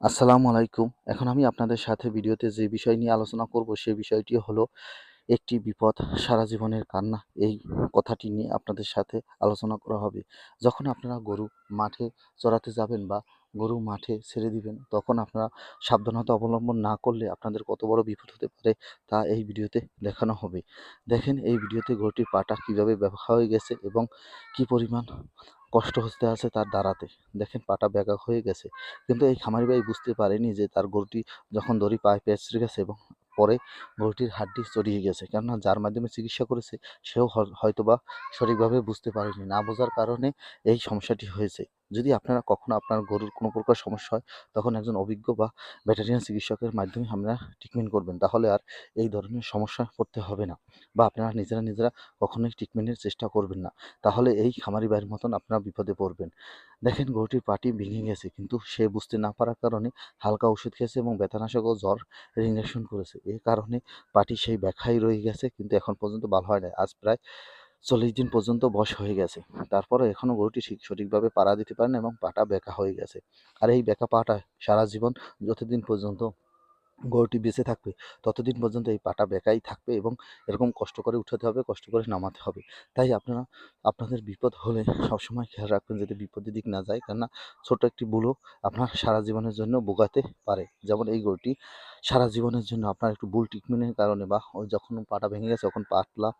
আসসালামু আলাইকুম। এখন আমি আপনাদের সাথে ভিডিওতে যে বিষয় নিয়ে আলোচনা করব, সে বিষয়টি হলো একটি বিপদ, সারা জীবনের কান্না। এই কথাটি নিয়ে আপনাদের সাথে আলোচনা করা হবে। যখন আপনারা গরু মাঠে চড়াতে যাবেন বা গরু মাঠে ছেড়ে দিবেন, তখন আপনারা সাবধানতা অবলম্বন না করলে আপনাদের কত বড় বিপদ হতে পারে তা এই ভিডিওতে দেখানো হবে। দেখেন, এই ভিডিওতে গরুটির পাটা কীভাবে ব্যাকা হয়ে গেছে এবং কি পরিমাণ কষ্ট হতে আছে তার দাঁড়াতে। দেখেন, পাটা ব্যাগা হয়ে গেছে। কিন্তু এই খামারি ভাই বুঝতে পারেনি যে তার গরুটি যখন দড়ি পায়ে পেঁচড়ে গেছে এবং পরে গরুটির হাড্ডি চড়িয়ে গেছে কেননা যার মাধ্যমে চিকিৎসা করেছে, সেও হয়তোবা সঠিকভাবে বুঝতে পারেনি না বোঝার কারণে এই সমস্যাটি হয়েছে যদি আপনারা কখনো আপনার গরুর কোনো প্রকার সমস্যা হয়, তখন একজন অভিজ্ঞ বা ভেটেরিয়ান চিকিৎসকের মাধ্যমে আপনারা ট্রিটমেন্ট করবেন। তাহলে আর এই ধরনের সমস্যা পড়তে হবে না বা আপনারা নিজেরা নিজেরা কখনোই ট্রিটমেন্টের চেষ্টা করবেন না। তাহলে এই খামারি ভাইয়ের মতন আপনারা বিপদে পড়বেন। দেখেন গরুটির পাটি ভেঙে গেছে কিন্তু সে বুঝতে না পারার কারণে হালকা ওষুধ খেয়েছে এবং ব্যথানাশক ও জ্বর ইঞ্জেকশন করেছে। এই কারণে পাটি সেই ব্যাখাই রয়ে গেছে কিন্তু এখন পর্যন্ত ভালো হয় না আজ প্রায় চল্লিশ দিন পর্যন্ত বয়স হয়ে গেছে। তারপরে এখনও গরুটি ঠিক সঠিকভাবে পাড়া দিতে পারে না এবং পাটা ব্যাকা হয়ে গেছে। আর এই ব্যাকা পাটা সারা জীবন যতদিন পর্যন্ত গরুটি বেঁচে থাকবে, ততদিন পর্যন্ত এই পাটা বেঁকাই থাকবে এবং এরকম কষ্ট করে উঠাতে হবে, কষ্ট করে নামাতে হবে। তাই আপনারা, আপনাদের বিপদ হলে সবসময় খেয়াল রাখবেন যাতে বিপদের দিক না যায়। কেননা ছোট একটি বুলো আপনার সারা জীবনের জন্য বোগাতে পারে। যেমন এই গরুটি সারা জীবনের জন্য আপনার একটু বুল ট্রিটমেন্টের কারণে বা যখন পাটা ভেঙে গেছে তখন পাতলা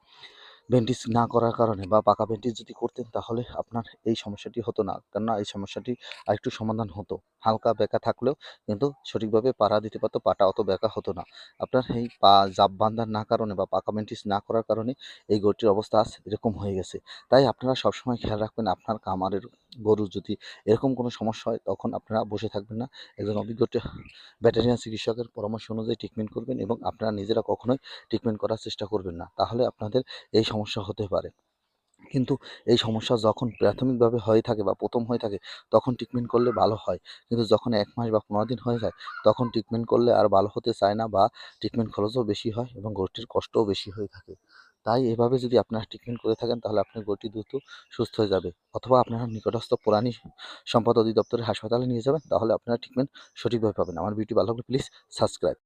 ব্যান্ডেজ না করার কারণে বা পাকা ব্যান্ডেজ যদি করতেন তাহলে আপনার এই সমস্যাটি হতো না। কেননা এই সমস্যাটি আরেকটু সমাধান হতো। হালকা ব্যাকা থাকলেও কিন্তু সঠিকভাবে পাড়া দিতে পারতো, পাটা অত ব্যাকা হতো না। আপনার এই পা জাপ বান্ধার না কারণে বা পাকা ব্যান্ডেজ না করার কারণে এই গরুটির অবস্থা আজ এরকম হয়ে গেছে। তাই আপনারা সবসময় খেয়াল রাখবেন আপনার খামারের গরু যদি এরকম কোনো সমস্যা হয়, তখন আপনারা বসে থাকবেন না। একজন অভিজ্ঞ ভেটেরিয়ান চিকিৎসকের পরামর্শ অনুযায়ী ট্রিটমেন্ট করবেন এবং আপনারা নিজেরা কখনোই ট্রিটমেন্ট করার চেষ্টা করবেন না। তাহলে আপনাদের এই সমস্যা হতে পারে। কিন্তু এই সমস্যা যখন প্রাথমিকভাবে হয়ে থাকে বা প্রথম হয়ে থাকে, তখন ট্রিটমেন্ট করলে ভালো হয়। কিন্তু যখন এক মাস বা পনেরো দিন হয়ে যায়, তখন ট্রিটমেন্ট করলে আর ভালো হতে চায় না বা ট্রিটমেন্ট খরচও বেশি হয় এবং গরুটির কষ্টও বেশি হয়ে থাকে। তাই এভাবে যদি আপনারা ট্রিটমেন্ট করে থাকেন, তাহলে আপনার গরুটি দ্রুত সুস্থ হয়ে যাবে। অথবা আপনারা নিকটস্থ প্রাণী সম্পদ অধিদপ্তরের হাসপাতালে নিয়ে যাবেন, তাহলে আপনারা ট্রিটমেন্ট সঠিকভাবে পাবেন। আমার ভিডিও ভালো প্লিজ সাবস্ক্রাইব